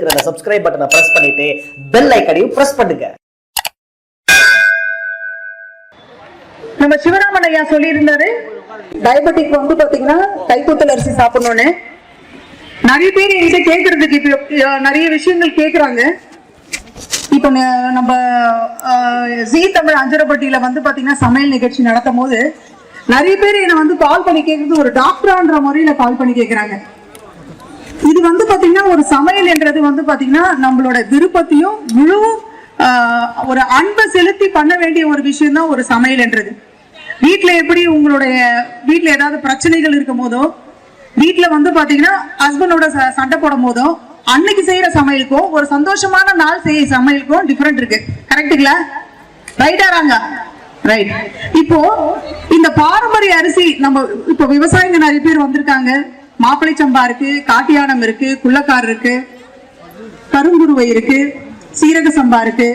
இருக்கிற சப்ஸ்கிரைப் பட்டனை பிரஸ் பண்ணிட்டு பெல் ஐக்கனையும் பிரஸ் பண்ணுங்க. நம்ம சிவராமன் ஐயா சொல்லியிருந்தாரு டயபெட்டிக் வந்து பாத்தீங்கன்னா கைக்குத்தல் அரிசி சாப்பிடணும்னு. நிறைய பேர் என்கிட்ட கேட்கறதுக்கு இப்ப நிறைய விஷயங்கள் கேக்குறாங்க. இப்ப நம்ம ஜி ஜீ தமிழ் அஞ்சரப்பட்டியில வந்து பாத்தீங்கன்னா சமையல் நிகழ்ச்சி நடத்தும் போது நிறைய பேர் என்னை வந்து கால் பண்ணி கேட்கறது ஒரு டாக்டரான்ற முறையில கால் பண்ணி கேட்கறாங்க இது வந்து பாத்தீங்கன்னா ஒரு சமையல் என்றது வந்து பாத்தீங்கன்னா நம்மளோட விருப்பத்தையும் முழு ஒரு அன்பை செலுத்தி பண்ண வேண்டிய ஒரு விஷயம் தான் ஒரு சமையல் என்றது. வீட்டுல எப்படி உங்களுடைய வீட்டுல ஏதாவது பிரச்சனைகள் இருக்கும் போதோ வீட்டுல வந்து பாத்தீங்கன்னா ஹஸ்பண்டோட சண்டை போடும் போதோ அன்னைக்கு செய்யற சமையலுக்கும் ஒரு சந்தோஷமான நாள் செய்ய சமையலுக்கும் டிஃபரெண்ட் இருக்கு. கரெக்டுங்களா ரைட்டாராங்க ரைட் இப்போ இந்த பாரம்பரிய அரிசி நம்ம இப்போ விவசாயிங்க நிறைய பேர் வந்திருக்காங்க. மாப்பிளை சம்பா இருக்கு காட்டியானம் இருக்கு குள்ளக்கார் இருக்கு கருங்குருவை இருக்கு சீரக சம்பா இருக்கு.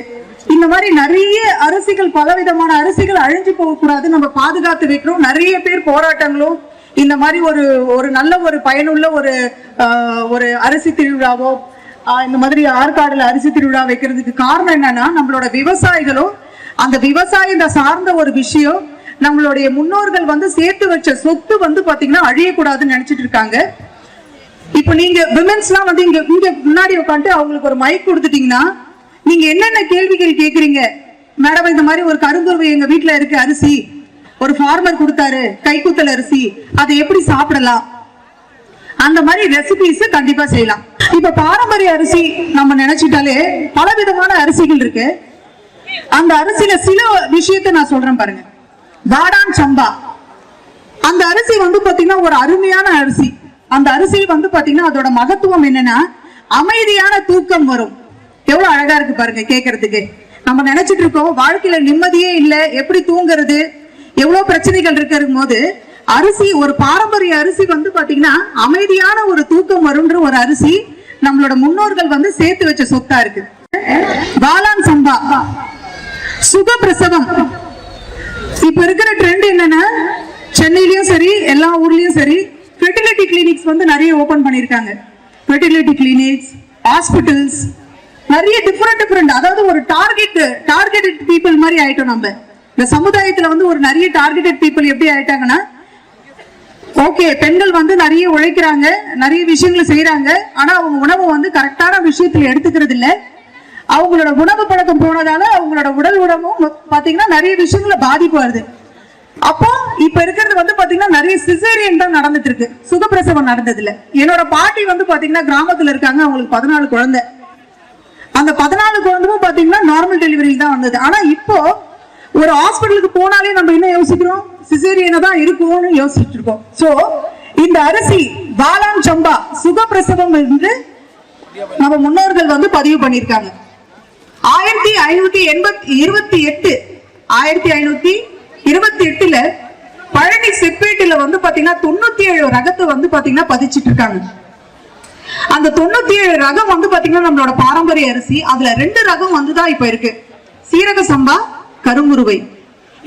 இந்த மாதிரி நிறைய அரிசிகள் பலவிதமான அரிசிகள் அழிஞ்சு போக கூடாது நம்ம பாதுகாத்து வைக்கிறோம். நிறைய பேர் போராட்டங்களும் இந்த மாதிரி ஒரு ஒரு நல்ல ஒரு பயனுள்ள ஒரு ஒரு அரிசி திருவிழாவோ இந்த மாதிரி ஆற்காடுல அரிசி திருவிழா வைக்கிறதுக்கு காரணம் என்னன்னா நம்மளோட விவசாயிகளும் அந்த விவசாயத்தை சார்ந்த ஒரு விஷயம் நம்மளுடைய முன்னோர்கள் வந்து சேர்த்து வச்ச சொத்து வந்து பாத்தீங்கன்னா அழியக்கூடாதுன்னு நினைச்சிட்டு இருக்காங்க. இப்போ நீங்க விமென்ஸ்லாம் வந்து இங்க இங்க முன்னாடி உட்காந்துட்டு அவங்களுக்கு ஒரு மைக் கொடுத்துட்டீங்கன்னா நீங்க என்னென்ன கேள்விகள் கேக்குறீங்க? மேடம் இந்த மாதிரி ஒரு கருந்துருவை எங்க வீட்டுல இருக்கு அரிசி. ஒரு ஃபார்மர் கொடுத்தாரு கைக்குத்தல் அரிசி. அதை எப்படி சாப்பிடலாம்? அந்த மாதிரி ரெசிபிஸ் கண்டிப்பா செய்யலாம். இப்ப பாரம்பரிய அரிசி நம்ம நினைச்சிட்டாலே பல விதமான அரிசிகள் இருக்கு. அந்த அரிசியில சில விஷயத்தை நான் சொல்றேன் பாருங்க. வாடான் சம்பா. அந்த அரிசி வந்து பாத்தீங்கன்னா ஒரு அருமையான அரிசி. அந்த அரிசி வந்து பாத்தீங்கன்னா அதோட மகத்துவம் என்னன்னா அமைதியான தூக்கம் வரும். எவ்வளவு அழகா இருக்கு பாருங்க கேக்குறதுக்கு. நம்ம நினைச்சிட்டு இருக்கோம் வாழ்க்கையில நிம்மதியே இல்ல எப்படி தூங்குறது? எவ்வளவு பிரச்சனைகள் இருக்கிற போது அரிசி ஒரு பாரம்பரிய அரிசி வந்து பாத்தீங்கன்னா அமைதியான ஒரு தூக்கம் வரும்ன்ற ஒரு அரிசி நம்மளோட முன்னோர்கள் வந்து சேர்த்து வச்ச சொத்தா இருக்கு. வாளான் சம்பா. சுக பிரசவம் இப்ப இருக்கிற ட்ரெண்ட் என்னன்னா சென்னையிலயும் சரி எல்லா ஊர்லயும் சரி ஃபெர்டிலிட்டி கிளினிக்ஸ் வந்து நிறைய ஓபன் பண்ணிருக்காங்க ஃபெர்டிலிட்டி கிளினிக்ஸ் ஹாஸ்பிட்டல்ஸ் நிறைய டிஃப்ரெண்ட் டிஃப்ரெண்ட் அதாவது ஒரு டார்கெட் டார்கெட்டட் பீப்புள் மாதிரி ஆயிட்டோம் நம்ம. இந்த சமுதாயத்துல வந்து ஒரு நிறைய டார்கெட்டட் பீப்புள் எப்படி ஆயிட்டாங்கன்னா ஓகே பெண்கள் வந்து நிறைய உழைக்கிறாங்க நிறைய விஷயங்களை செய்யறாங்க ஆனா அவங்க உணவு வந்து கரெக்டான விஷயத்துல எடுத்துக்கிறது இல்லை அவங்களோட உணவு பழக்கம் போனதால அவங்களோட உடல் உடமும் பாத்தீங்கன்னா நிறைய விஷயங்கள பாதிப்பு வருது. அப்போ இப்ப இருக்கிறது வந்து பாத்தீங்கன்னா நிறைய சிசேரியன் தான் நடந்துட்டு இருக்கு சுகப்பிரசவம் நடந்தது இல்ல என்னோட பாட்டி வந்து பாத்தீங்கன்னா கிராமத்துல இருக்காங்க அவங்களுக்கு பதினாலு குழந்தை. அந்த பதினாலு குழந்தையும் பாத்தீங்கன்னா நார்மல் டெலிவரி தான் வந்தது. ஆனா இப்போ ஒரு ஹாஸ்பிட்டலுக்கு போனாலே நம்ம என்ன யோசிக்கிறோம்? சிசேரியனை தான் இருக்கும்னு யோசிச்சுட்டு இருக்கோம். சோ இந்த அரிசி வாளான் சம்பா சுகப்பிரசவம் என்று நம்ம முன்னோர்கள் வந்து பதிவு பண்ணியிருக்காங்க. ஆயிரத்தி ஐநூத்தி எண்பத்தி இருபத்தி எட்டு ஆயிரத்தி ஐநூத்தி இருபத்தி எட்டுல பழனி செப்பேட்டுல வந்து பாத்தீங்கன்னா தொண்ணூத்தி ஏழு ரகத்தை வந்து பாத்தீங்கன்னா பதிச்சிட்டு இருக்காங்க. அந்த தொண்ணூத்தி ஏழு ரகம் வந்து பாத்தீங்கன்னா நம்மளோட பாரம்பரிய அரிசி. அதுல ரெண்டு ரகம் வந்துதான் இப்ப இருக்கு. சீரக சம்பா கருங்குருவை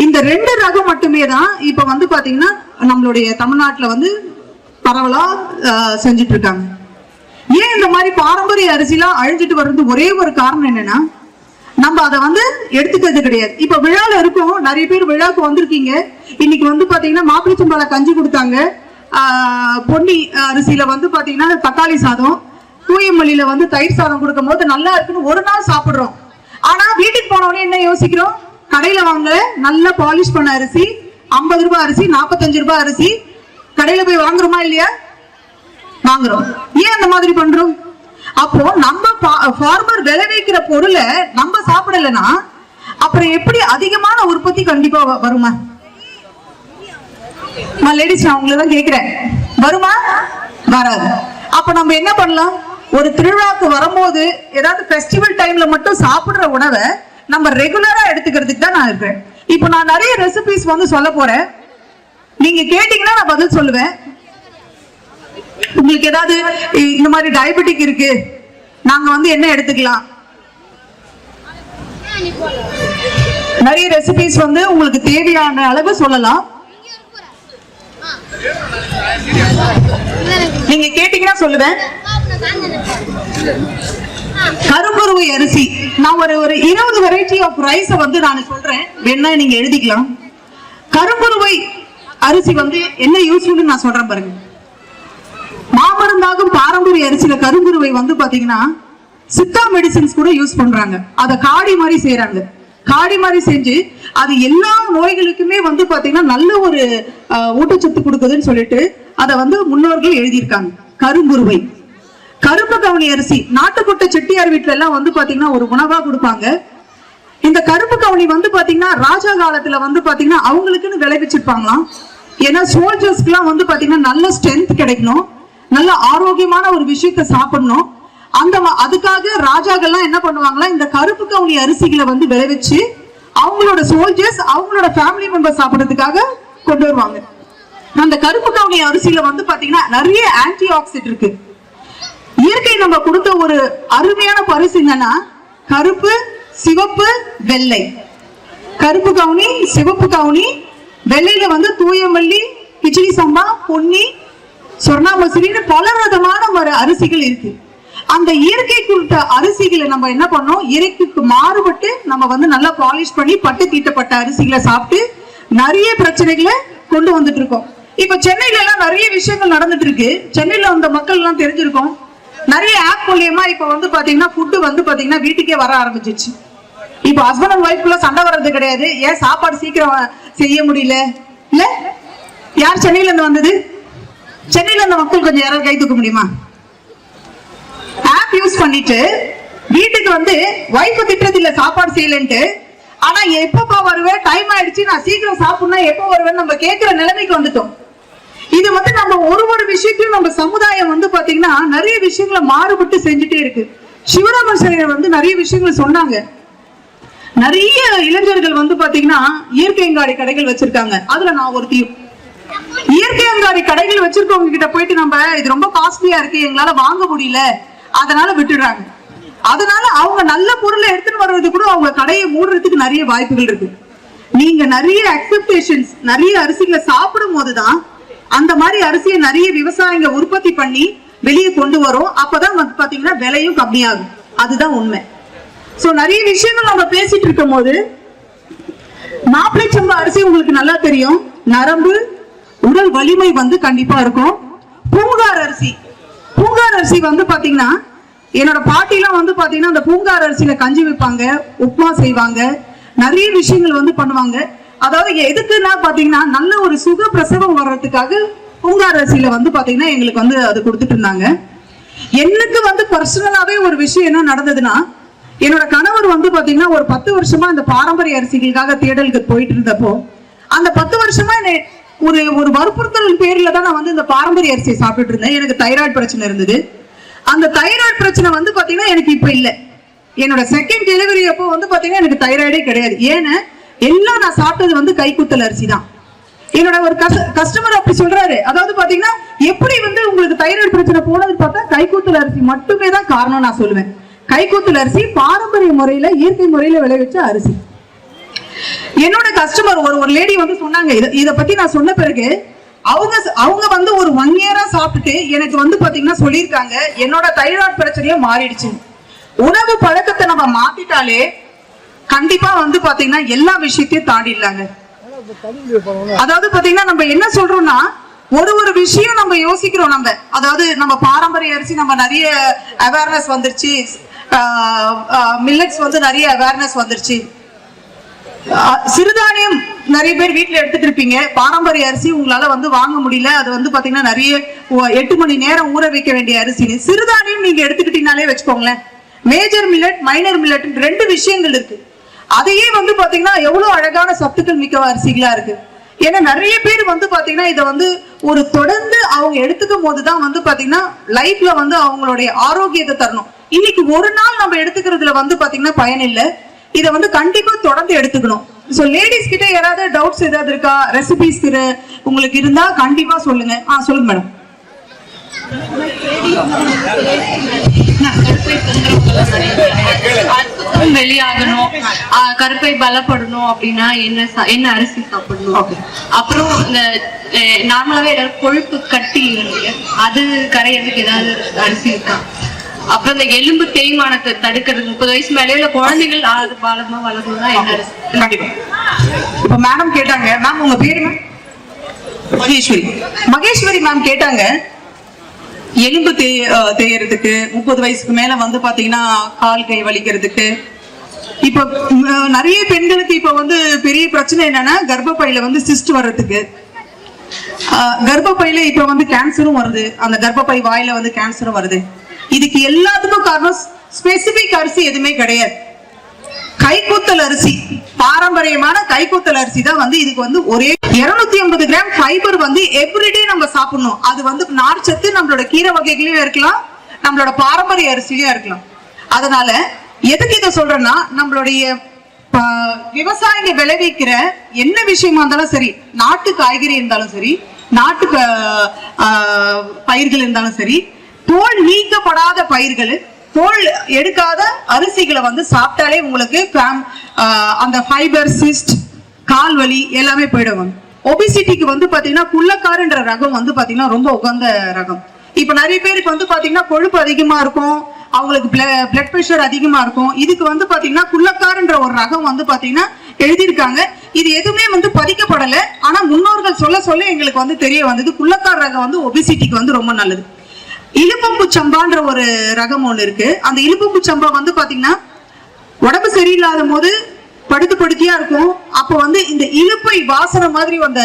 இந்த ரெண்டு ரகம் மட்டுமே தான் இப்ப வந்து பாத்தீங்கன்னா நம்மளுடைய தமிழ்நாட்டுல வந்து பரவலா செஞ்சுட்டு இருக்காங்க. ஏன் இந்த மாதிரி பாரம்பரிய அரிசிலாம் அழிஞ்சிட்டு வர்றது ஒரே ஒரு காரணம் என்னன்னா நம்ம அதை வந்து எடுத்துக்கிறது கிடையாது. இப்ப விழால இருக்கோம் நிறைய பேர் விழாக்கு வந்திருக்கீங்க. இன்னைக்கு வந்து பாத்தீங்கன்னா மாப்பிள்ளை கஞ்சி கொடுத்தாங்க. பொன்னி அரிசியில வந்து பாத்தீங்கன்னா தக்காளி சாதம் தூயமல்லியில வந்து தயிர் சாதம் கொடுக்கும் போது நல்லா இருக்குன்னு ஒரு நாள் சாப்பிடுறோம். ஆனா வீட்டுக்கு போனவொடனே என்ன யோசிக்கிறோம்? கடையில வாங்க நல்ல பாலிஷ் பண்ண அரிசி ஐம்பது ரூபாய் அரிசி நாற்பத்தஞ்சு ரூபாய் அரிசி. கடையில போய் வாங்குறோமா இல்லையா? வாங்குறோம். ஏன் அந்த மாதிரி பண்றோம்? அப்போ நம்ம ஃபார்மர் விளைவிக்கிற பொருளை நம்ம சாப்பிடலனா அப்புறம் எப்படி அதிகமான உற்பத்தி கண்டிப்பா வருமா? வருமா லேடிஸ் நான் உங்களை தான் கேக்குறேன் வருமா? வராது. அப்ப நம்ம என்ன பண்ணலாம்? ஒரு திருவிழாக்கு வரும்போது ஏதாவது ஃபெஸ்டிவல் டைம்ல மட்டும் சாப்பிடுற உணவை நம்ம ரெகுலரா எடுத்துக்கிறதுக்கு தான் நான் இருக்கிறேன். இப்போ நான் நிறைய ரெசிபிஸ் வந்து சொல்ல போறேன். நீங்க கேட்டீங்கன்னா நான் பதில் சொல்லுவேன். உங்களுக்கு ஏதாவது இந்த மாதிரி டயபெட்டிக் இருக்கு. நாங்க வந்து என்ன எடுத்துக்கலாம்? நிறைய ரெசிபிஸ் வந்து உங்களுக்கு தேவையான அளவு சொல்லலாம். நீங்க கேட்டீங்கன்னா சொல்லுவேன். கரும்புருவை அரிசி. நான் ஒரு ஒரு இருபது வெரைட்டி ஆஃப் ரைஸ வந்து நான் சொல்றேன். வேணா நீங்க எழுதிக்கலாம். கரும்புருவை அரிசி வந்து என்ன யூஸ்ஃபுல்னு நான் சொல்றேன் பாருங்க. மாமருந்தாகும் பாரம்பரிய அரிசியில கரும்புருவை வந்து பாத்தீங்கன்னா சித்தா மெடிசின்ஸ் கூட யூஸ் பண்றாங்க. அதை காடி மாதிரி செய்யறாங்க காடி மாதிரி செஞ்சு அது எல்லா நோய்களுக்குமே வந்து பாத்தீங்கன்னா நல்ல ஒரு ஊட்டச்சத்து கொடுக்குதுன்னு சொல்லிட்டு அதை வந்து முன்னோர்கள் எழுதியிருக்காங்க. கரும்புருவை கருப்பு கவுனி அரிசி. நாட்டுக்கொட்டை செட்டியார் வீட்டுல எல்லாம் வந்து பாத்தீங்கன்னா ஒரு உணவா கொடுப்பாங்க. இந்த கருப்பு கவுனி வந்து பாத்தீங்கன்னா ராஜா காலத்துல வந்து பாத்தீங்கன்னா அவங்களுக்குன்னு விளைவிச்சிருப்பாங்களாம். ஏன்னா சோல்ஜர்ஸ்க்குலாம் வந்து பாத்தீங்கன்னா நல்ல ஸ்ட்ரென்த் கிடைக்கணும். நல்ல ஆரோக்கியமான ஒரு விஷயத்த சாப்பிடணும். அந்த ம- அதுக்காக ராஜாக்கள்லாம் என்ன பண்ணுவாங்களா இந்த கருப்பு கவுனி அரிசிகளை வந்து விளைவிச்சு அவங்களோட சோல்ஜர்ஸ் அவங்களோட ஃபேமிலி மெம்பர் சாப்பிட்றதுக்காக கொண்டு வருவாங்க. அந்த கருப்பு கவுனி அரிசியில வந்து பாத்தீங்கன்னா நிறைய ஆன்டி ஆக்சிட் இருக்கு. இயற்கை நம்ம கொடுத்த ஒரு அருமையான பரிசு என்னன்னா கருப்பு சிவப்பு வெள்ளை. கருப்பு கவுனி சிவப்பு கவுனி வெள்ளையில வந்து தூயமல்லி கிச்சடி சம்பா பொன்னி சொர்ணாமசரின்னு பல விதமான ஒரு அரிசிகள் இருக்கு. அந்த இயற்கை குறித்த அரிசிகளை நம்ம என்ன பண்ணோம்? இயற்கைக்கு மாறுபட்டு நம்ம வந்து நல்லா பாலிஷ் பண்ணி பட்டு தீட்டப்பட்ட அரிசிகளை சாப்பிட்டு நிறைய பிரச்சனைகளை கொண்டு வந்துட்டு இருக்கோம். இப்ப சென்னையில எல்லாம் நிறைய விஷயங்கள் நடந்துட்டு இருக்கு. சென்னையில வந்த மக்கள் எல்லாம் தெரிஞ்சிருக்கோம். நிறைய ஆப் மூலியமா இப்ப வந்து பாத்தீங்கன்னா ஃபுட்டு வந்து பாத்தீங்கன்னா வீட்டுக்கே வர ஆரம்பிச்சிச்சு இப்ப ஹஸ்பண்ட் அண்ட் ஒய்ஃப்குள்ள சண்டை வர்றது கிடையாது. ஏன் சாப்பாடு சீக்கிரம் செய்ய முடியல? இல்ல? யார் சென்னையில இருந்து வந்தது? சென்னையில இருந்த மக்கள் கொஞ்சம் யாராவது கை தூக்க முடியுமா? ஆப் யூஸ் பண்ணிட்டு வீட்டுக்கு வந்து ஒய்ஃப் திட்டத்தில் இல்ல சாப்பாடு செய்யலன்ட்டு. ஆனா எப்பப்பா வருவேன் டைம் ஆயிடுச்சு நான் சீக்கிரம் சாப்பிடணும் எப்போ வருவேன் நம்ம கேட்கிற நிலைமைக்கு வந்துட்டோம். இது வந்து நம்ம ஒரு ஒரு விஷயத்தையும் நம்ம சமுதாயம் வந்து பாத்தீங்கன்னா நிறைய விஷயங்களை மாறுபட்டு செஞ்சுட்டே இருக்கு. சிவராமன் வந்து நிறைய விஷயங்களை சொன்னாங்க. நிறைய இளைஞர்கள் வந்து பாத்தீங்கன்னா இயற்கை கடைகள் வச்சிருக்காங்க. அதுல நான் ஒருத்தையும் இயற்கை அங்காடி கடைகள் வச்சிருக்கவங்க கிட்ட போயிட்டு நம்ம இது ரொம்ப காஸ்ட்லியா இருக்கு எங்களால வாங்க முடியல அதனால விட்டுடுறாங்க. அதனால அவங்க நல்ல பொருளை எடுத்துட்டு வர்றது கூட அவங்க கடையை மூடுறதுக்கு நிறைய வாய்ப்புகள் இருக்கு. நீங்க நிறைய அக்செப்டேஷன்ஸ் நிறைய அரிசிகளை சாப்பிடும் போதுதான் அந்த மாதிரி அரிசியை நிறைய விவசாயிங்க உற்பத்தி பண்ணி வெளியே கொண்டு வரும். அப்பதான் வந்து பாத்தீங்கன்னா விலையும் கம்மியாகும். அதுதான் உண்மை. சோ நிறைய விஷயங்கள் நம்ம பேசிட்டு இருக்கும் போது மாப்பிளை சம்பா அரிசி உங்களுக்கு நல்லா தெரியும். நரம்பு உடல் வலிமை வந்து கண்டிப்பா இருக்கும். பூங்கார் அரிசி பூங்கார் அரிசி வந்து பாத்தீங்கன்னா என்னோட பாட்டிலாம் வந்து பாத்தீங்கன்னா அந்த பூங்கார் அரிசியில கஞ்சி வைப்பாங்க உப்புமா செய்வாங்க நிறைய விஷயங்கள் வந்து பண்ணுவாங்க. அதாவது எதுக்குன்னா பாத்தீங்கன்னா நல்ல ஒரு சுக பிரசவம் வர்றதுக்காக பூங்கார் அரிசியில வந்து பாத்தீங்கன்னா எங்களுக்கு வந்து அது கொடுத்துட்டு இருந்தாங்க. எனக்கு வந்து பர்சனலாவே ஒரு விஷயம் என்ன நடந்ததுன்னா என்னோட கணவர் வந்து பாத்தீங்கன்னா ஒரு பத்து வருஷமா இந்த பாரம்பரிய அரிசிகளுக்காக தேடலுக்கு போயிட்டு இருந்தப்போ அந்த பத்து வருஷமா என்னை ஒரு ஒரு வற்புறுத்தல் பேரில் தான் நான் வந்து இந்த பாரம்பரிய அரிசியை சாப்பிட்டுட்டு இருந்தேன். எனக்கு தைராய்டு பிரச்சனை இருந்தது. அந்த தைராய்டு பிரச்சனை வந்து பார்த்தீங்கன்னா எனக்கு இப்போ இல்லை. என்னோட செகண்ட் டெலிவரி அப்போ வந்து பார்த்தீங்கன்னா எனக்கு தைராய்டே கிடையாது. ஏன்னா எல்லாம் நான் சாப்பிட்டது வந்து கைக்குத்தல் அரிசி தான். என்னோட ஒரு கஸ்டமர் அப்படி சொல்றாரு. அதாவது பாத்தீங்கன்னா எப்படி வந்து உங்களுக்கு தைராய்டு பிரச்சனை போனது பார்த்தா கைக்கூத்தல் அரிசி மட்டுமே தான் காரணம் நான் சொல்லுவேன். கைக்கூத்தல் அரிசி பாரம்பரிய முறையில இயற்கை முறையில விளைவிச்ச அரிசி. என்னோட கஸ்டமர் ஒரு ஒரு லேடி வந்து சொன்னாங்க இதை பத்தி நான் சொன்ன பிறகு அவங்க அவங்க வந்து ஒரு ஒன் இயரா சாப்பிட்டுட்டு எனக்கு வந்து பாத்தீங்கன்னா சொல்லியிருக்காங்க என்னோட தைராய்டு பிரச்சனையும் மாறிடுச்சு. உணவு பழக்கத்தை நம்ம மாத்திட்டாலே கண்டிப்பா வந்து பாத்தீங்கன்னா எல்லா விஷயத்தையும் தாண்டிடலாங்க. அதாவது பாத்தீங்கன்னா நம்ம என்ன சொல்றோம்னா ஒரு ஒரு விஷயம் நம்ம யோசிக்கிறோம் நம்ம. அதாவது நம்ம பாரம்பரிய அரிசி நம்ம நிறைய அவேர்னஸ் வந்துருச்சு. மில்லட்ஸ் வந்து நிறைய அவேர்னஸ் வந்துருச்சு. சிறுதானியம் நிறைய பேர் வீட்டுல எடுத்துட்டு இருப்பீங்க பாரம்பரிய அரிசி உங்களால வந்து வாங்க முடியல. அது வந்து பாத்தீங்கன்னா நிறைய எட்டு மணி நேரம் ஊற வைக்க வேண்டிய அரிசி சிறுதானியம் நீங்க எடுத்துக்கிட்டீங்கனாலே வச்சுக்கோங்களேன். மேஜர் மில்லட் மைனர் மில்லட் ரெண்டு விஷயங்கள் இருக்கு. அதையே வந்து பாத்தீங்கன்னா எவ்வளவு அழகான சத்துக்கள் மிக்க அரிசிகளா இருக்கு. ஏன்னா நிறைய பேர் வந்து பாத்தீங்கன்னா இதை வந்து ஒரு தொடர்ந்து அவங்க எடுத்துக்கும் போதுதான் வந்து பாத்தீங்கன்னா லைஃப்ல வந்து அவங்களுடைய ஆரோக்கியத்தை தரணும். இன்னைக்கு ஒரு நாள் நம்ம எடுத்துக்கிறதுல வந்து பாத்தீங்கன்னா பயன் இல்லை. இதை வந்து கண்டிப்பா தொடர்ந்து எடுத்துக்கணும். ஸோ லேடிஸ் கிட்ட யாராவது டவுட்ஸ் ஏதாவது இருக்கா? ரெசிபிஸ் உங்களுக்கு இருந்தா கண்டிப்பா சொல்லுங்க. ஆ சொல்லுங்க மேடம் அற்புதம் வெளியாகணும் கருப்பை பலப்படணும் அப்படின்னா என்ன என்ன அரிசி சாப்பிடணும். அப்புறம் இந்த நார்மலாவே எல்லாரும் கொழுப்பு கட்டி அது கரையிறதுக்கு ஏதாவது அரிசி இருக்கா? அப்புறம் இந்த எலும்பு தேய்மானத்தை தடுக்கிறது. முப்பது வயசு மேலே உள்ள குழந்தைகள் ஆறு பாலமா வளரணும்னா என்ன கண்டிப்பா. இப்ப மேடம் கேட்டாங்க மேம் உங்க பேரு? மகேஸ்வரி. மகேஸ்வரி மேம் கேட்டாங்க எலும்பு தே அஹ் தேயறதுக்கு முப்பது வயசுக்கு மேல வந்து பாத்தீங்கன்னா கால் கை வலிக்கிறதுக்கு. இப்ப நிறைய பெண்களுக்கு இப்ப வந்து பெரிய பிரச்சனை என்னன்னா கர்ப்பப்பையில வந்து சிஸ்ட் வர்றதுக்கு. கர்ப்பப்பையில இப்ப வந்து கேன்சரும் வருது. அந்த கர்ப்பப்பை வாயில வந்து கேன்சரும் வருது. இதுக்கு எல்லாத்துக்கும் காரணம் ஸ்பெசிபிக் அரிசி எதுவுமே கிடையாது. கைக்கூத்தல் அரிசி. பாரம்பரியமான கைக்கூத்தல் அரிசி தான் வந்து இதுக்கு வந்து ஒரே 250 ஐம்பது கிராம் ஃபைபர் வந்து எவ்ரிடே நம்ம சாப்பிடணும். அது வந்து நார்ச்சத்து நம்மளோட கீரை வகைகளையும் இருக்கலாம் நம்மளோட பாரம்பரிய அரிசியும் இருக்கலாம். அதனால எதுக்கு இதை சொல்றேன்னா நம்மளுடைய விவசாயிங்க விளைவிக்கிற என்ன விஷயமா இருந்தாலும் சரி நாட்டு காய்கறி இருந்தாலும் சரி நாட்டு பயிர்கள் இருந்தாலும் சரி தோல் நீக்கப்படாத பயிர்கள் தோல் எடுக்காத அரிசிகளை வந்து சாப்பிட்டாலே உங்களுக்கு அந்த ஃபைபர் சிஸ்ட் கால் வலி எல்லாமே போயிடுவாங்க ஒபிசிட்டிக்கு வந்து பாத்தீங்கன்னா குள்ளக்காருன்ற ரகம் வந்து பாத்தீங்கன்னா ரொம்ப உகந்த ரகம். இப்ப நிறைய பேருக்கு வந்து பாத்தீங்கன்னா கொழுப்பு அதிகமா இருக்கும் அவங்களுக்கு பிளட் ப்ரெஷர் அதிகமா இருக்கும். இதுக்கு வந்து பாத்தீங்கன்னா குள்ளக்காருன்ற ஒரு ரகம் வந்து பாத்தீங்கன்னா எழுதியிருக்காங்க. இது எதுவுமே வந்து பதிக்கப்படலை. ஆனா முன்னோர்கள் சொல்ல சொல்ல எங்களுக்கு வந்து தெரிய வந்தது குள்ளக்கார் ரகம் வந்து ஒபிசிட்டிக்கு வந்து ரொம்ப நல்லது. இலுப்பம்பு சம்பான்ற ஒரு ரகம் ஒண்ணு இருக்கு. அந்த இலுப்பம்பு சம்பா வந்து பாத்தீங்கன்னா உடம்பு சரியில்லாத போது படுத்து படுத்தியா இருக்கும். அப்போ வந்து இந்த இலுப்பை வாசனை மாதிரி அந்த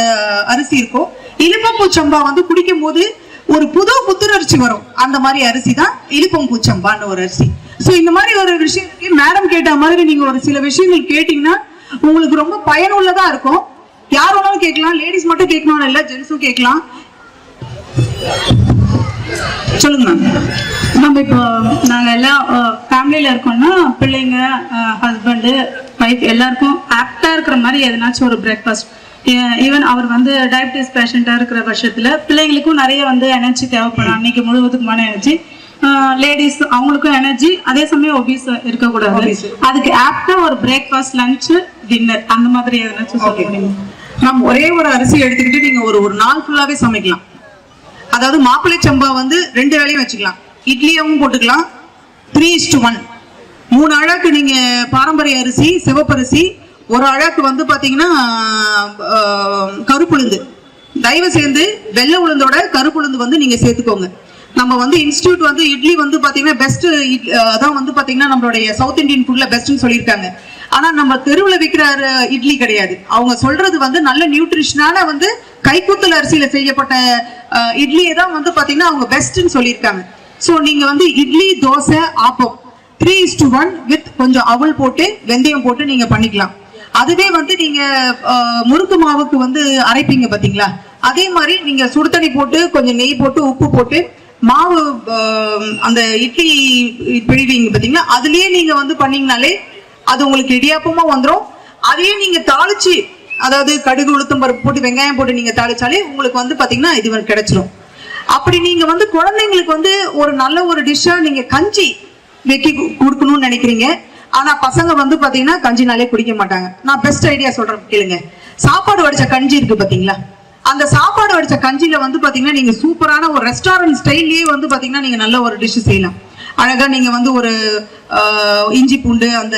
அரிசி இருக்கும். இலுப்பம்பூ சம்பா வந்து குடிக்கும் போது ஒரு புது புத்துணர்ச்சி வரும். அந்த மாதிரி அரிசி தான் இலுப்பம்பூ சம்பான்னு ஒரு அரிசி. சோ இந்த மாதிரி ஒரு விஷயம் மேடம் கேட்ட மாதிரி நீங்க ஒரு சில விஷயங்கள் கேட்டீங்கன்னா உங்களுக்கு ரொம்ப பயனுள்ளதா இருக்கும். யார் வேணாலும் கேட்கலாம். லேடிஸ் மட்டும் கேட்கணும்னு இல்ல ஜென்ஸும் கேட்கலாம். சொல்லுங்க மேம் நம்ம இப்போ நாங்கள் எல்லாம் ஃபேமிலியில் இருக்கோம்னா பிள்ளைங்க ஹஸ்பண்டு ஒய்ஃப் எல்லாருக்கும் ஆப்டாக இருக்கிற மாதிரி எதனாச்சும் ஒரு பிரேக்ஃபாஸ்ட் ஈவன் அவர் வந்து டயபிட்டிஸ் பேஷண்ட்டாக இருக்கிற பட்சத்தில் பிள்ளைங்களுக்கும் நிறைய வந்து எனர்ஜி தேவைப்படும். அன்னைக்கு முழுவதுக்குமான எனர்ஜி லேடிஸ் அவங்களுக்கும் எனர்ஜி அதே சமயம் ஒபீஸ் இருக்கக்கூடாது. அதுக்கு ஆப்டாக ஒரு பிரேக்ஃபாஸ்ட் லஞ்ச் டின்னர் அந்த மாதிரி எதனாச்சும் சொல்ல முடியுமா? நம்ம ஒரே ஒரு அரிசி எடுத்துக்கிட்டு நீங்க ஒரு ஒரு நாள் ஃபுல்லாவே சமைக்கலாம். அதாவது மாப்பிள்ளை சம்பா வந்து ரெண்டு வேலையும் வச்சுக்கலாம். இட்லியாவும் போட்டுக்கலாம். த்ரீ இஸ்டு ஒன் மூணு அழகு நீங்க பாரம்பரிய அரிசி சிவப்பரிசி ஒரு அழகு வந்து பாத்தீங்கன்னா ஆஹ், கருப்புளுந்து. தயவு சேர்ந்து வெள்ளை உளுந்தோட கருப்புளுந்து வந்து நீங்க சேர்த்துக்கோங்க. நம்ம வந்து இன்ஸ்டியூட் வந்து இட்லி வந்து பாத்தீங்கன்னா பெஸ்ட் அதான் வந்து பாத்தீங்கன்னா நம்மளுடைய சவுத் இந்தியன் ஃபுட்ல பெஸ்ட்னு சொல்லியிருக்காங்க. ஆனா நம்ம தெருவுல விற்கிற இட்லி கிடையாது. அவங்க சொல்றது வந்து நல்ல நியூட்ரிஷனான வந்து கைக்குத்தல் அரிசியில செய்யப்பட்ட இட்லியை தான் வந்து பாத்தீங்கன்னா அவங்க பெஸ்ட்னு சொல்லியிருக்காங்க. சோ நீங்க வந்து idli dosa appam three is to one with கொஞ்சம் அவல் போட்டு வெந்தயம் போட்டு நீங்க பண்ணிக்கலாம். அதுவே வந்து நீங்க முறுக்கு மாவுக்கு வந்து அரைப்பீங்க பாத்தீங்களா? அதே மாதிரி நீங்க சுடுதண்ணி போட்டு கொஞ்சம் நெய் போட்டு உப்பு போட்டு மாவு அந்த இட்லி பிழிவீங்க பாத்தீங்களா? அதுலயே நீங்க வந்து பண்ணீங்கனாலே அது உங்களுக்கு இடியாப்பமா வந்துடும் அதையே நீங்க தாளிச்சு அதாவது கடுகு உளுத்தம் பருப்பு போட்டு வெங்காயம் போட்டு நீங்க தாளிச்சாலே உங்களுக்கு வந்து பாத்தீங்கன்னா இது வந்து கிடைச்சிரும். அப்படி நீங்க வந்து குழந்தைங்களுக்கு வந்து ஒரு நல்ல ஒரு டிஷ்ஷா நீங்க கஞ்சி வைக்கி கு- கொடுக்கணும்னு நினைக்கிறீங்க. ஆனா பசங்க வந்து பாத்தீங்கன்னா கஞ்சினாலே குடிக்க மாட்டாங்க. நான் பெஸ்ட் ஐடியா சொல்றேன் கேளுங்க. சாப்பாடு வடிச்ச கஞ்சி இருக்கு பாத்தீங்களா? அந்த சாப்பாடு வடிச்ச கஞ்சியில வந்து பாத்தீங்கன்னா நீங்க சூப்பரான ஒரு ரெஸ்டாரண்ட் ஸ்டைல்லயே வந்து பாத்தீங்கன்னா நீங்க நல்ல ஒரு டிஷ் செய்யலாம். அழகாக நீங்கள் வந்து ஒரு இஞ்சி பூண்டு அந்த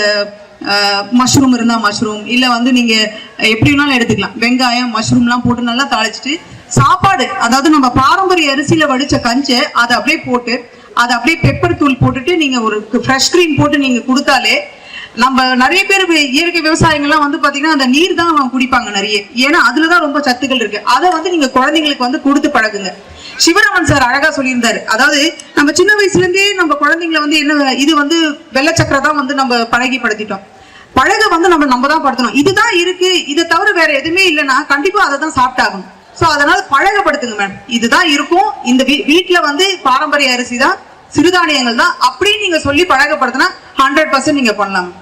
மஷ்ரூம் இருந்தால் மஷ்ரூம் இல்லை வந்து நீங்கள் எப்படி வேணாலும் எடுத்துக்கலாம். வெங்காயம் மஷ்ரூம்லாம் போட்டு நல்லா தாளிச்சிட்டு சாப்பாடு அதாவது நம்ம பாரம்பரிய அரிசியில் வடிச்ச கஞ்சை அதை அப்படியே போட்டு அதை அப்படியே பெப்பர் தூள் போட்டுட்டு நீங்கள் ஒரு ஃப்ரெஷ் க்ரீம் போட்டு நீங்கள் கொடுத்தாலே நம்ம நிறைய பேர் இயற்கை விவசாயிகள்லாம் வந்து பார்த்தீங்கன்னா அந்த நீர் தான் அவங்க குடிப்பாங்க நிறைய. ஏன்னா அதுலதான் ரொம்ப சத்துக்கள் இருக்கு. அதை வந்து நீங்க குழந்தைங்களுக்கு வந்து கொடுத்து பழகுங்க. சிவராமன் சார் அழகா சொல்லியிருந்தாரு. அதாவது நம்ம சின்ன வயசுல இருந்தே நம்ம குழந்தைங்களை வந்து என்ன இது வந்து வெள்ளச்சக்கரை தான் வந்து நம்ம பழகிப்படுத்திட்டோம். பழக வந்து நம்ம நம்ம தான் படுத்தணும். இதுதான் இருக்கு. இதை தவிர வேற எதுவுமே இல்லைன்னா கண்டிப்பா அதை தான் சாப்பிட்டாகணும். சோ அதனால பழகப்படுத்துங்க மேடம் இதுதான் இருக்கும். இந்த வீ- வீட்ல வந்து பாரம்பரிய அரிசி தான் சிறுதானியங்கள் தான். அப்படின்னு நீங்க சொல்லி பழகப்படுத்தினா ஹண்ட்ரட் பர்சன்ட் நீங்க பண்ணலாம்.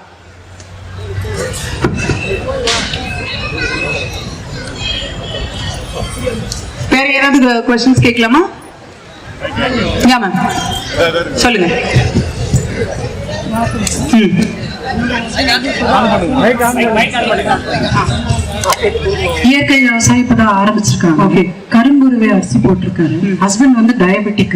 ஏதாவது கொஸ்டின்ஸ் கேட்கலாமா? யா மேம் சொல்லுங்க. ம். இயற்கை விவசாயம் இப்பதான் ஆரம்பிச்சிருக்காங்க. கரும்புருவை அரிசி போட்டிருக்காரு. ஹஸ்பண்ட் வந்து டயபெட்டிக்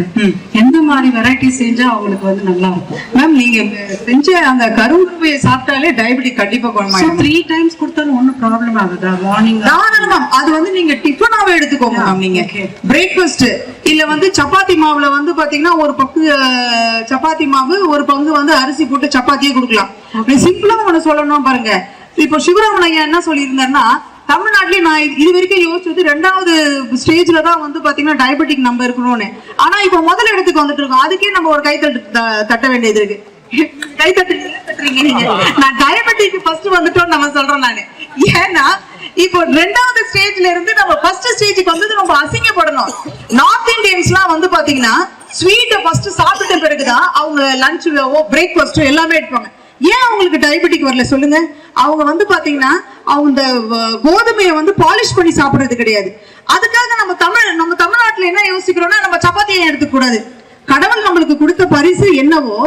எந்த மாதிரி வெரைட்டி செஞ்சா அவங்களுக்கு வந்து நல்லா இருக்கும்? மேம் நீங்க செஞ்ச அந்த கரும்புருவையை சாப்பிட்டாலே டயபெட்டிக் கண்டிப்பா குணமாயிடும். த்ரீ டைம்ஸ் கொடுத்தாலும் ஒன்றும் ப்ராப்ளம் ஆகுதா? மார்னிங் தாராளமா. அது வந்து நீங்க டிஃபனாவே எடுத்துக்கோங்க மேம் நீங்க. பிரேக்ஃபாஸ்ட் இல்ல வந்து சப்பாத்தி மாவுல வந்து பாத்தீங்கன்னா ஒரு பங்கு அஹ், சப்பாத்தி மாவு ஒரு பங்கு வந்து அரிசி போட்டு சப்பாத்தியே கொடுக்கலாம். அப்படி சிம்பிளா ஒண்ணு சொல்லணும் பாருங்க. இப்போ சிவராமன் ஐயா என்ன சொல்லியிருந்தாருன்னா தமிழ்நாட்டிலே நான் இது- வரைக்கும் யோசிச்சது ரெண்டாவது ஸ்டேஜ்ல தான் வந்து பாத்தீங்கன்னா டயபெட்டிக் நம்ம இருக்கணும்னு. ஆனா இப்போ முதல் இடத்துக்கு வந்துட்டு இருக்கோம். அதுக்கே நம்ம ஒரு கை தட்ட வேண்டியது இருக்கு. கை தட்டுறீங்க நீங்க? நான் டயபெட்டிக் ஃபர்ஸ்ட் வந்துட்டோம் நம்ம சொல்றோம் நானு. ஏன்னா இப்போ ரெண்டாவது ஸ்டேஜ்ல இருந்து நம்ம ஃபர்ஸ்ட் ஸ்டேஜுக்கு வந்து நம்ம அசிங்கப்படணும். நார்த் இந்தியன்ஸ் எல்லாம் வந்து பாத்தீங்கன்னா ஸ்வீட்டை ஃபர்ஸ்ட் சாப்பிட்ட பிறகுதான் அவங்க லஞ்சுவோ பிரேக்ஃபாஸ்டோ எல்லாமே எடுப்பாங்க. ஏன் அவங்களுக்கு டயபெட்டிக் வரல சொல்லுங்க? அவங்க வந்து பாத்தீங்கன்னா அவங்க இந்த கோதுமையை வந்து பாலிஷ் பண்ணி சாப்பிடுறது கிடையாது. அதுக்காக நம்ம தமிழ் நம்ம தமிழ்நாட்டுல என்ன யோசிக்கிறோம்னா நம்ம சப்பாத்தியை எடுத்துக்கூடாது கடவுள் நம்மளுக்கு கொடுத்த பரிசு என்னவோ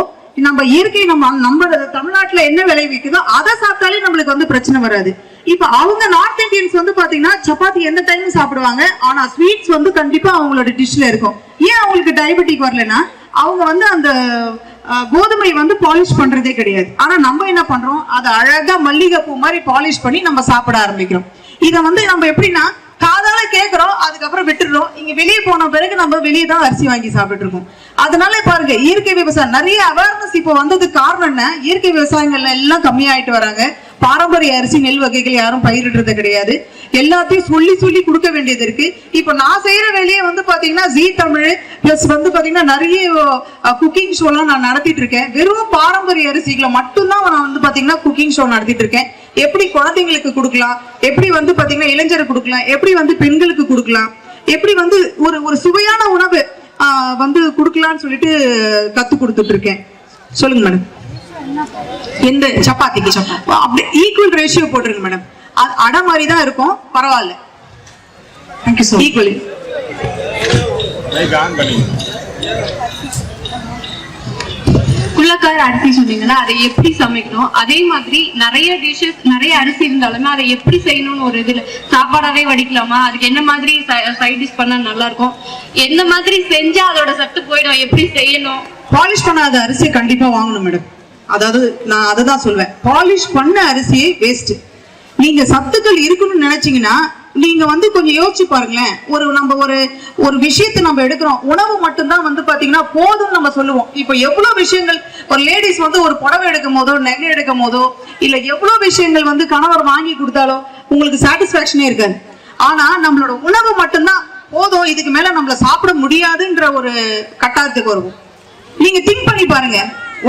நம்ம இயற்கை நம்ம நம்ம தமிழ்நாட்டுல என்ன விளைவிக்குதோ அதை சாப்பிட்டாலே நம்மளுக்கு வந்து பிரச்சனை வராது. இப்ப அவங்க நார்த் இந்தியன்ஸ் வந்து பாத்தீங்கன்னா சப்பாத்தி எந்த டைமும் சாப்பிடுவாங்க ஆனா ஸ்வீட்ஸ் வந்து கண்டிப்பா அவங்களோட டிஷ்ல இருக்கும். ஏன் அவங்களுக்கு டயபெட்டிக் வரலன்னா அவங்க வந்து அந்த கோதுமை வந்து பாலிஷ் பண்றதே கிடையாது. ஆனா நம்ம என்ன பண்றோம்? அதை அழகா மல்லிகைப்பூ மாதிரி பாலிஷ் பண்ணி நம்ம சாப்பிட ஆரம்பிக்கிறோம். இதை வந்து நம்ம எப்படின்னா காதால கேட்கிறோம் அதுக்கப்புறம் விட்டுடுறோம். இங்க வெளியே போன பிறகு நம்ம வெளியே தான் அரிசி வாங்கி சாப்பிட்டு இருக்கோம். அதனால பாருங்க இயற்கை விவசாயம் நிறைய அவேர்னஸ் இப்போ வந்ததுக்கு காரணம் என்ன? இயற்கை விவசாயங்கள்ல எல்லாம் கம்மியாயிட்டு வராங்க. பாரம்பரிய அரிசி நெல் வகைகள் யாரும் பயிரிடுறது கிடையாது. எல்லாத்தையும் சொல்லி சொல்லி கொடுக்க வேண்டியது இருக்கு. இப்போ நான் செய்யற வேலையை வந்து பாத்தீங்கன்னா ஜி தமிழ் பிளஸ் வந்து பாத்தீங்கன்னா நிறைய குக்கிங் ஷோலாம் நான் நடத்திட்டு இருக்கேன். வெறும் பாரம்பரிய அரிசிகளை மட்டும்தான் நான் வந்து பாத்தீங்கன்னா குக்கிங் ஷோ நடத்திட்டு இருக்கேன். எப்படி குழந்தைங்களுக்கு கொடுக்கலாம்? எப்படி வந்து பாத்தீங்கன்னா இளைஞருக்கு கொடுக்கலாம்? எப்படி வந்து பெண்களுக்கு கொடுக்கலாம்? எப்படி வந்து ஒரு ஒரு சுவையான உணவு வந்து கொடுக்கலாம்னு சொல்லிட்டு கத்து கொடுத்துட்டு இருக்கேன் சொல்லுங்க மேடம் எந்த சப்பாத்திக்கு சப்பாத்தி அப்படி ஈக்குவல் ரேஷியோ போட்டுருங்க மேடம் அடை மாதிரி தான் இருக்கும். பரவாயில்ல. ஈக்குவல் குள்ளக்கார அரிசி சொன்னீங்கன்னா அதை எப்படி சமைக்கணும்? அதே மாதிரி நிறைய டிஷ்ஷஸ் நிறைய அரிசி இருந்தாலுமே அதை எப்படி செய்யணும்னு ஒரு இதுல சாப்பாடாவே வடிக்கலாமா? அதுக்கு என்ன மாதிரி சைட் டிஷ் பண்ணா நல்லா இருக்கும் என்ன மாதிரி செஞ்சா அதோட சத்து போயிடும்? எப்படி செய்யணும்? பாலிஷ் பண்ணாத அரிசியை கண்டிப்பா வாங்கணும் மேடம் அதாவது நான் அதை தான் சொல்வேன். பாலிஷ் பண்ண அரிசியே வேஸ்ட் நீங்க சத்துக்கள் இருக்கணும்னு நினைச்சீங்கன்னா நீங்க வந்து கொஞ்சம் யோசிச்சு பாருங்களேன். ஒரு நம்ம ஒரு ஒரு விஷயத்தை நம்ம எடுக்கிறோம். உணவு மட்டும்தான் வந்து பாத்தீங்கன்னா போதும் நம்ம சொல்லுவோம். இப்போ எவ்வளவு விஷயங்கள் ஒரு லேடிஸ் வந்து ஒரு புடவை எடுக்கும் போதோ நகை எடுக்கும் போதோ இல்ல எவ்வளவு விஷயங்கள் வந்து கணவர் வாங்கி கொடுத்தாலோ உங்களுக்கு சாட்டிஸ்பாக்சனே இருக்காது. ஆனா நம்மளோட உணவு மட்டும்தான் போதும். இதுக்கு மேல நம்மள சாப்பிட முடியாதுன்ற ஒரு கட்டாயத்துக்கு வருவோம். நீங்க திங்க் பண்ணி பாருங்க.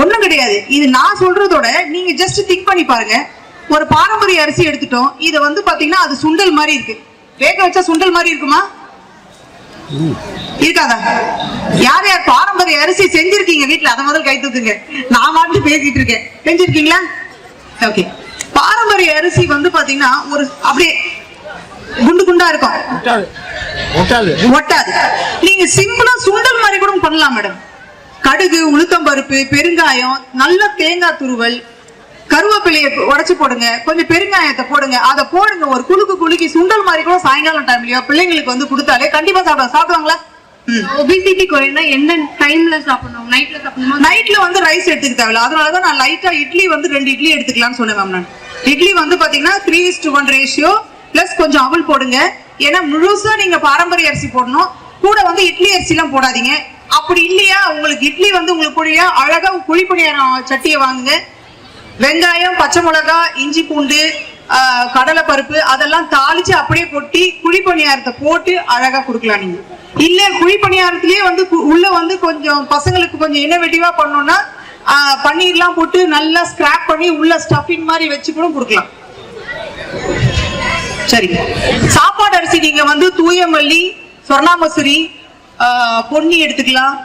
ஒண்ணும் கிடையாது. இது நான் சொல்றதோட நீங்க ஜஸ்ட் திங்க் பண்ணி பாருங்க. ஒரு பாரம்பரிய அரிசி எடுத்துட்டோம். இது வந்து பாத்தீங்கன்னா அது சுண்டல் மாதிரி இருக்கு. வேக வச்சா சுண்டல் மாதிரி இருக்குமா? இருக்காதா? யார் யார் பாரம்பரிய அரிசி செஞ்சிருக்கீங்க வீட்ல? அதை முதல் கை தூக்குங்க. நான் மாட்டு பேசிட்டு இருக்கேன். செஞ்சிருக்கீங்களா? ஓகே பாரம்பரிய அரிசி வந்து பாத்தீங்கன்னா ஒரு அப்படியே குண்டு குண்டா இருக்கும். ஒட்டாது. நீங்க சிம்பிளா சுண்டல் மாதிரி கூட பண்ணலாம் மேடம். கடுகு உளுத்தம் பருப்பு பெருங்காயம் நல்ல தேங்காய் துருவல் கருவேப்பிலையை உடைச்சு போடுங்க. கொஞ்சம் பெருங்காயத்தை போடுங்க. அதை போடுங்க. ஒரு குலுக்கு குலுக்கி சுண்டல் மாதிரி கூட சாயங்காலம் டைம்லயோ பிள்ளைங்களுக்கு வந்து கொடுத்தாலே கண்டிப்பா சாப்பிடுவாங்க. சாப்பிடுவாங்களா? ஒபிசிட்டி குறைனா எந்த டைம்ல சாப்பிடணும்? நைட்ல சாப்பிடணுமா? நைட்ல வந்து ரைஸ் எடுத்துக்க தேவையில்ல அதனாலதான் நான் லைட்டா இட்லி வந்து ரெண்டு இட்லி எடுத்துக்கலாம்னு சொன்னேன் மேம் நான். இட்லி வந்து பாத்தீங்கன்னா three is to one ratio plus கொஞ்சம் அவல் போடுங்க. ஏன்னா முழுசா நீங்க பாரம்பரிய அரிசி போடணும். கூட வந்து இட்லி அரிசி எல்லாம் போடாதீங்க. அப்படி இல்லையா? உங்களுக்கு இட்லி வந்து உங்களுக்கு புரியா அழகா குழிப்பணியாரம் சட்டியை வாங்குங்க. வெங்காயம் பச்சை மிளகா இஞ்சி பூண்டு கடலை பருப்பு அதெல்லாம் தாளிச்சு அப்படியே கொட்டி குழிப்பணியாரத்தை போட்டு அழகா கொடுக்கலாம் நீங்க. இல்ல குழிப்பணியாரத்திலேயே வந்து கு- உள்ள வந்து கொஞ்சம் பசங்களுக்கு கொஞ்சம் இன்னோவேட்டிவா பண்ணோம்னா பன்னீர்லாம் போட்டு நல்லா ஸ்கிராப் பண்ணி உள்ள ஸ்டஃபிங் மாதிரி வச்சு கூட கொடுக்கலாம். சரி. சாப்பாடு அரிசி நீங்க வந்து தூயமல்லி சொர்ணாமசூரி பொன்னி எடுத்துக்கலாம்.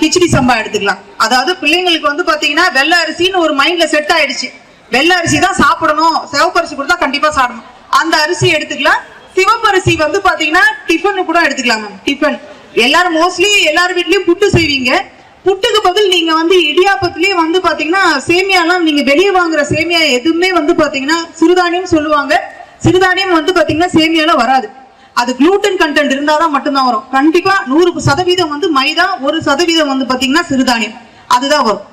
கிச்சடி சம்பா எடுத்துக்கலாம். அதாவது பிள்ளைங்களுக்கு வந்து பாத்தீங்கன்னா வெள்ளை அரிசின்னு ஒரு மைண்ட்ல செட் ஆயிடுச்சு. வெள்ளை அரிசி தான் சாப்பிடணும். சிவப்பு அரிசி கொடுத்தா கண்டிப்பா சாப்பிடணும். அந்த அரிசி எடுத்துக்கலாம். சிவப்பு அரிசி வந்து பாத்தீங்கன்னா டிஃபன் கூட எடுத்துக்கலாம் மேம் டிஃபன் எல்லாரும் மோஸ்ட்லி எல்லார் வீட்லயும் புட்டு செய்வீங்க. புட்டுக்கு பதில் நீங்க வந்து இடியாப்பத்திலேயே வந்து பாத்தீங்கன்னா சேமியாலாம் நீங்க வெளியே வாங்குற சேமியா எதுவுமே வந்து பாத்தீங்கன்னா சிறுதானியம் சொல்லுவாங்க. சிறுதானியம் வந்து பாத்தீங்கன்னா சேமியாலாம் வராது. அது குளூட்டன் கண்டென்ட் இருந்தாதான் மட்டும்தான் வரும். கண்டிப்பா நூறு சதவீதம் வந்து மைதா ஒரு சதவீதம் வந்து பாத்தீங்கன்னா சிறுதானியம். அதுதான் வரும்.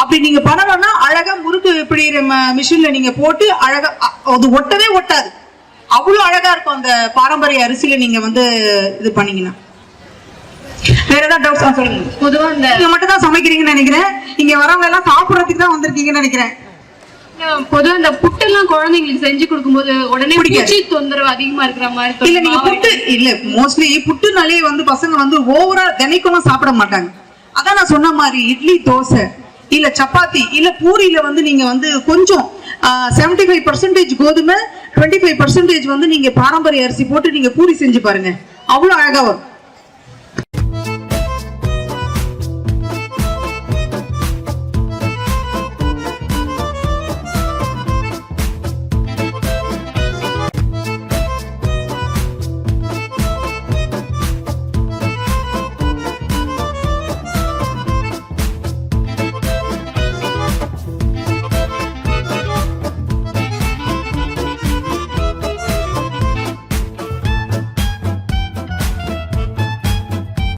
அப்படி நீங்க பண்ணணும்னா அழகா முறுக்கு பிடிக்கிற மிஷின்ல நீங்க போட்டு அழகா அது ஒட்டவே ஒட்டாது. அவ்வளவு அழகா இருக்கும் அந்த பாரம்பரிய அரிசியில நீங்க வந்து இது பண்ணீங்கன்னா. வேற ஏதாவது டவுட்ஸ் சொல்லுங்க. பொதுவா இந்த மட்டும் தான் சமைக்கிறீங்கன்னு நினைக்கிறேன். இங்க வரவங்க எல்லாம் சாப்பிடறதுக்கு தான் வந்திருக்கீங்கன்னு நினைக்கிறேன். பொதுவா இந்த புட்டு எல்லாம் குழந்தைங்களுக்கு செஞ்சு கொடுக்கும்போது உடனே பிடிக்காது. பூச்சி தொந்தரவு அதிகமா இருக்கிற மாதிரி இல்ல. நீங்க புட்டு இல்ல மோஸ்ட்லி புட்டுனாலே வந்து பசங்க வந்து ஓவரா தினைக்கும் சாப்பிட மாட்டாங்க அதான் நான் சொன்ன மாதிரி இட்லி தோசை இல்ல சப்பாத்தி இல்ல பூரியில வந்து நீங்க வந்து கொஞ்சம் செவன்டி ஃபைவ் பர்சன்டேஜ் கோதுமை டுவெண்ட்டி ஃபைவ் பர்சன்டேஜ் வந்து நீங்க பாரம்பரிய அரிசி போட்டு நீங்க பூரி செஞ்சு பாருங்க அவ்வளவு அழகா வரும்